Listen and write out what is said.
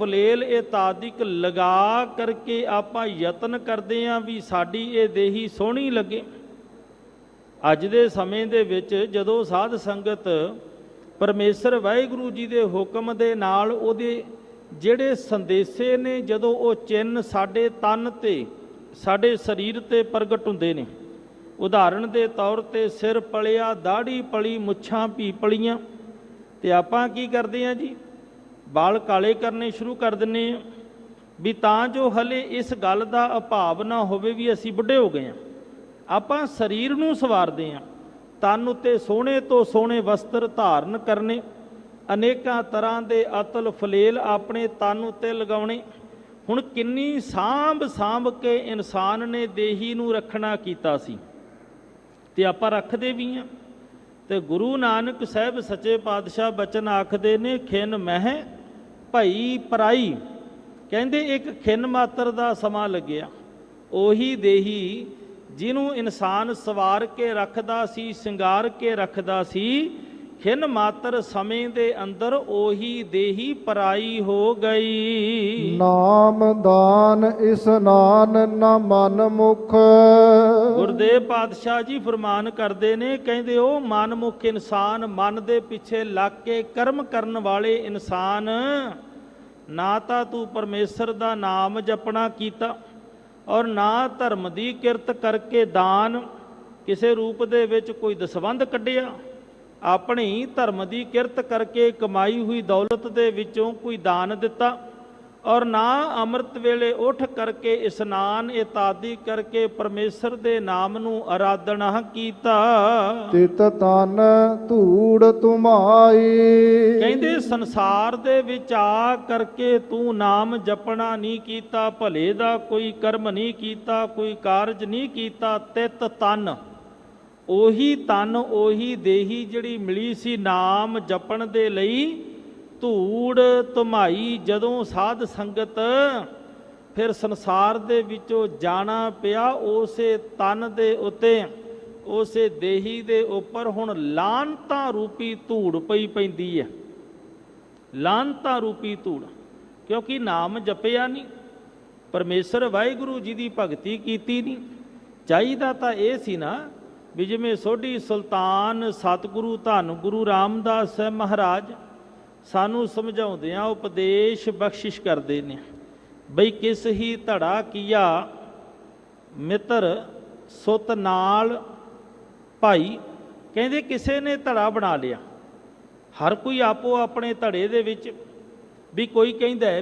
ਫਲੇਲ ਇਹ ਤਾਦਿਕ ਲਗਾ ਕਰਕੇ ਆਪਾਂ ਯਤਨ ਕਰਦੇ ਆਂ ਵੀ ਸਾਡੀ ਇਹ ਦੇਹੀ ਸੋਹਣੀ ਲੱਗੇ। ਅੱਜ ਦੇ ਸਮੇਂ ਦੇ ਵਿੱਚ ਜਦੋਂ ਸਾਧ ਸੰਗਤ ਪਰਮੇਸ਼ਰ ਵਾਹਿਗੁਰੂ ਜੀ ਦੇ ਹੁਕਮ ਦੇ ਨਾਲ ਉਹਦੇ ਜਿਹੜੇ ਸੰਦੇਸੇ ਨੇ, ਜਦੋਂ ਉਹ ਚਿੰਨ ਸਾਡੇ ਤਨ ਤੇ, ਸਾਡੇ ਸਰੀਰ ਤੇ ਪ੍ਰਗਟ ਹੁੰਦੇ ਨੇ। ਉਦਾਹਰਣ ਦੇ ਤੌਰ ਤੇ ਸਿਰ ਪਲਿਆ ਦਾੜੀ ਪਲੀ, ਮੁੱਛਾਂ ਵੀ ਪਲੀਆਂ। ਤੇ ਆਪਾਂ ਕੀ ਕਰਦੇ ਹਾਂ ਜੀ? ਵਾਲ ਕਾਲੇ ਕਰਨੇ ਸ਼ੁਰੂ ਕਰ ਦਿੰਨੇ ਆ ਵੀ ਤਾਂ ਜੋ ਹਲੇ ਇਸ ਗੱਲ ਦਾ ਅਭਾਵ ਨਾ ਹੋਵੇ ਵੀ ਅਸੀਂ ਬੁੱਢੇ ਹੋ ਗਏ ਆ। ਆਪਾਂ ਸਰੀਰ ਨੂੰ ਸਵਾਰਦੇ ਆ। ਤਨ ਉੱਤੇ ਸੋਹਣੇ ਤੋਂ ਸੋਹਣੇ ਵਸਤਰ ਧਾਰਨ ਕਰਨੇ, ਅਨੇਕਾਂ ਤਰ੍ਹਾਂ ਦੇ ਅਤਲ ਫਲੇਲ ਆਪਣੇ ਤਨ ਉੱਤੇ ਲਗਾਉਣੇ। ਹੁਣ ਕਿੰਨੀ ਸਾਂਭ ਸਾਂਭ ਕੇ ਇਨਸਾਨ ਨੇ ਦੇਹੀ ਨੂੰ ਰੱਖਣਾ ਕੀਤਾ ਸੀ। ਤੇ ਆਪਾਂ ਰੱਖਦੇ ਵੀ ਆ। ਤੇ ਗੁਰੂ ਨਾਨਕ ਸਾਹਿਬ ਸੱਚੇ ਪਾਤਸ਼ਾਹ ਬਚਨ ਆਖਦੇ ਨੇ, ਖਿਨ ਮਹਿ ਭਈ ਪਰਾਈ, ਕਹਿੰਦੇ ਇੱਕ ਖਿੰਨ ਮਾਤਰ ਦਾ ਸਮਾਂ ਲੱਗਿਆ। ਉਹੀ ਦੇਹੀ ਜਿਹਨੂੰ ਇਨਸਾਨ ਸਵਾਰ ਕੇ ਰੱਖਦਾ ਸੀ, ਸ਼ਿੰਗਾਰ ਕੇ ਰੱਖਦਾ ਸੀ ਖਿਨ ਮਾਤਰ ਸਮੇਂ ਦੇ ਅੰਦਰ ਉਹੀ ਦੇਹੀ ਪਰਾਈ ਹੋ ਗਈ। ਨਾਮ ਦਾਨ ਇਸਨਾਨ ਨਾ ਮਨ ਮੁਖ। ਗੁਰਦੇਵ ਪਾਤਸ਼ਾਹ ਜੀ ਫਰਮਾਨ ਕਰਦੇ ਨੇ ਕਹਿੰਦੇ ਉਹ ਮਨਮੁਖ ਇਨਸਾਨ ਮਨ ਦੇ ਪਿੱਛੇ ਲੱਗ ਕੇ ਕਰਮ ਕਰਨ ਵਾਲੇ ਇਨਸਾਨ। ਨਾ ਤਾਂ ਤੂੰ ਪਰਮੇਸ਼ਰ ਦਾ ਨਾਮ ਜਪਣਾ ਕੀਤਾ ਔਰ ਨਾ ਧਰਮ ਦੀ ਕਿਰਤ ਕਰਕੇ ਦਾਨ ਕਿਸੇ ਰੂਪ ਦੇ ਵਿੱਚ ਕੋਈ ਦਸਵੰਧ ਕੱਢਿਆ। ਆਪਣੀ ਧਰਮ ਦੀ ਕਿਰਤ ਕਰਕੇ ਕਮਾਈ ਹੋਈ ਦੌਲਤ ਦੇ ਵਿੱਚੋਂ ਕੋਈ ਦਾਨ ਦਿੱਤਾ ਔਰ ਨਾ ਅੰਮ੍ਰਿਤ ਵੇਲੇ ਉੱਠ ਕਰਕੇ ਇਸਨਾਨ ਇਤਾਦੀ ਕਰਕੇ ਪਰਮੇਸ਼ਰ ਦੇ ਨਾਮ ਨੂੰ ਆਰਾਧਨਾ ਕੀਤਾ। ਤਿਤ ਤਨ ਧੂੜ ਤੁਮਾਈ। ਕਹਿੰਦੇ ਸੰਸਾਰ ਦੇ ਵਿੱਚ ਆ ਕਰਕੇ ਤੂੰ ਨਾਮ ਜਪਣਾ ਨਹੀਂ ਕੀਤਾ ਭਲੇ ਦਾ ਕੋਈ ਕਰਮ ਨਹੀਂ ਕੀਤਾ ਕੋਈ ਕਾਰਜ ਨਹੀਂ ਕੀਤਾ ਤਿਤ ਤਨ। ਉਹੀ ਤਨ, ਉਹੀ ਦੇਹੀ ਜਿਹੜੀ ਮਿਲੀ ਸੀ ਨਾਮ ਜਪਣ ਦੇ ਲਈ, ਧੂੜ ਧਮਾਈ ਜਦੋਂ ਸਾਧ ਸੰਗਤ ਫਿਰ ਸੰਸਾਰ ਦੇ ਵਿੱਚੋਂ ਜਾਣਾ ਪਿਆ, ਉਸੇ ਤਨ ਦੇ ਉੱਤੇ, ਉਸੇ ਦੇਹੀ ਦੇ ਉੱਪਰ ਹੁਣ ਲਾਂਤਾਂ ਰੂਪੀ ਧੂੜ ਪਈ ਪੈਂਦੀ ਹੈ। ਲਾਂਤਾਂ ਰੂਪੀ ਧੂੜ, ਕਿਉਂਕਿ ਨਾਮ ਜਪਿਆ ਨਹੀਂ, ਪਰਮੇਸ਼ਰ ਵਾਹਿਗੁਰੂ ਜੀ ਦੀ ਭਗਤੀ ਕੀਤੀ ਨਹੀਂ। ਚਾਹੀਦਾ ਤਾਂ ਇਹ ਸੀ ਨਾ ਵੀ ਜਿਵੇਂ ਸੋਢੀ ਸੁਲਤਾਨ ਸਤਿਗੁਰੂ ਧੰਨ ਗੁਰੂ ਰਾਮਦਾਸ ਸਾਹਿਬ ਮਹਾਰਾਜ ਸਾਨੂੰ ਸਮਝਾਉਂਦੇ ਆ ਉਪਦੇਸ਼ ਬਖਸ਼ਿਸ਼ ਕਰਦੇ ਨੇ, ਬਈ ਕਿਸ ਹੀ ਧੜਾ ਕੀਆ ਮਿੱਤਰ ਸੁਤ ਨਾਲ ਭਾਈ, ਕਹਿੰਦੇ ਕਿਸੇ ਨੇ ਧੜਾ ਬਣਾ ਲਿਆ। ਹਰ ਕੋਈ ਆਪੋ ਆਪਣੇ ਧੜੇ ਦੇ ਵਿੱਚ ਵੀ ਕੋਈ ਕਹਿੰਦਾ